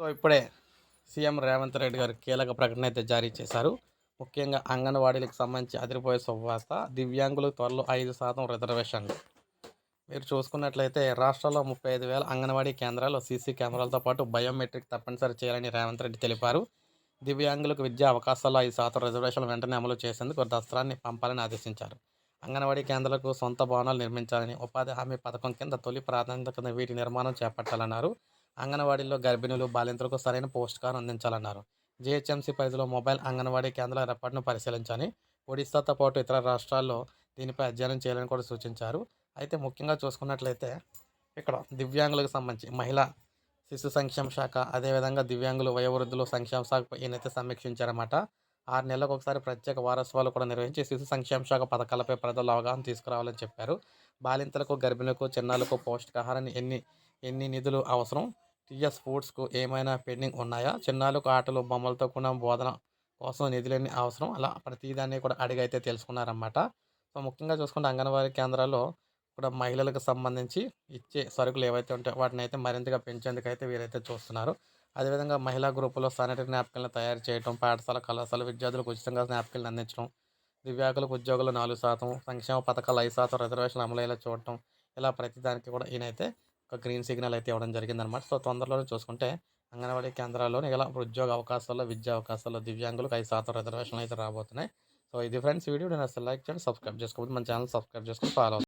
So ఇప్పుడే CM Revanth Reddy గారు కీలక ప్రకటన అయితే జారీ చేశారు. ముఖ్యంగా అంగన్వాడీలకు సంబంధించి అదిరిపోయే శుభవార్త దివ్యాంగులు త్వరలో ఐదు శాతం రిజర్వేషన్లు మీరు చూసుకున్నట్లయితే రాష్ట్రంలో ముప్పై ఐదు వేల అంగన్వాడీ కేంద్రాలు సీసీ కెమెరాలతో పాటు బయోమెట్రిక్ తప్పనిసరి చేయాలని రేవంత్ రెడ్డి తెలిపారు. దివ్యాంగులకు విద్యా అవకాశాల్లో ఐదు శాతం రిజర్వేషన్లు వెంటనే అమలు చేసేందుకు దసరాన్ని పంపాలని ఆదేశించారు. అంగన్వాడీ కేంద్రాలకు సొంత భవనాలు నిర్మించాలని ఉపాధి హామీ పథకం కింద తొలి ప్రాధాన్యత కింద వీటి నిర్మాణం చేపట్టాలన్నారు. అంగన్వాడీల్లో గర్భిణులు బాలింతలకు సరైన పోషకాహారం అందించాలన్నారు. జీహెచ్ఎంసీ పరిధిలో మొబైల్ అంగన్వాడీ కేంద్రాల ఏర్పాటును పరిశీలించాలని ఒడిశాతో పాటు ఇతర రాష్ట్రాల్లో దీనిపై అధ్యయనం చేయాలని కూడా సూచించారు. అయితే ముఖ్యంగా చూసుకున్నట్లయితే ఇక్కడ దివ్యాంగులకు సంబంధించి మహిళా శిశు సంక్షేమ శాఖ అదేవిధంగా దివ్యాంగులు వయోవృద్ధులు సంక్షేమ శాఖపై ఈయనైతే సమీక్షించారన్నమాట ఆరు నెలలకు ఒకసారి ప్రత్యేక వారోత్సవాలు కూడా నిర్వహించి శిశు సంక్షేమ శాఖ పథకాలపై ప్రజలు అవగాహన తీసుకురావాలని చెప్పారు. బాలింతలకు గర్భిణులకు చిన్నాలకు పౌష్టికాహారాన్ని ఎన్ని ఎన్ని నిధులు అవసరం? టీఎస్ స్పోర్ట్స్కు ఏమైనా పెండింగ్ ఉన్నాయా? చిన్నారులకు ఆటలు బొమ్మలతో కూడిన బోధన కోసం నిధులన్నీ అవసరం? అలా ప్రతిదాన్ని కూడా అడిగైతే తెలుసుకున్నారన్నమాట. సో ముఖ్యంగా చూసుకుంటే అంగన్వాడీ కేంద్రాల్లో కూడా మహిళలకు సంబంధించి ఇచ్చే సరుకులు ఏవైతే ఉంటాయో వాటిని అయితే మరింతగా పెంచేందుకు అయితే వీరైతే చూస్తున్నారు. అదేవిధంగా మహిళా గ్రూపులో శానిటరీ నాప్కిన్లు తయారు చేయడం పాఠశాల కళాశాల విద్యార్థులకు ఉచితంగా నాప్కిన్లు అందించడం దివ్యాంగులకు ఉద్యోగులు నాలుగు శాతం సంక్షేమ పథకాలు ఐదు శాతం రిజర్వేషన్ అమలయ్యేలా చూడటం ఇలా ప్రతిదానికి కూడా ఈయనైతే గ్రీన్ సిగ్నల్ అయితే ఇవ్వడం జరిగిందనమాట సో తొందరలోనే చూసుకుంటే అంగన్వాడీ కేంద్రాల్లోని ఇలా ఉద్యోగ అవకాశాల్లో విద్యా అవకాశాల్లో దివ్యాంగులకు ఐదు శాతం రిజర్వేషన్లు అయితే రాబోతున్నాయి. సో ఇది ఫ్రెండ్స్ వీడియో నేను అసలు లైక్ చేయండి సబ్స్క్రైబ్ చేసుకోవద్దు మన ఛానల్ సబ్స్క్రైబ్ చేసుకుని ఫాలో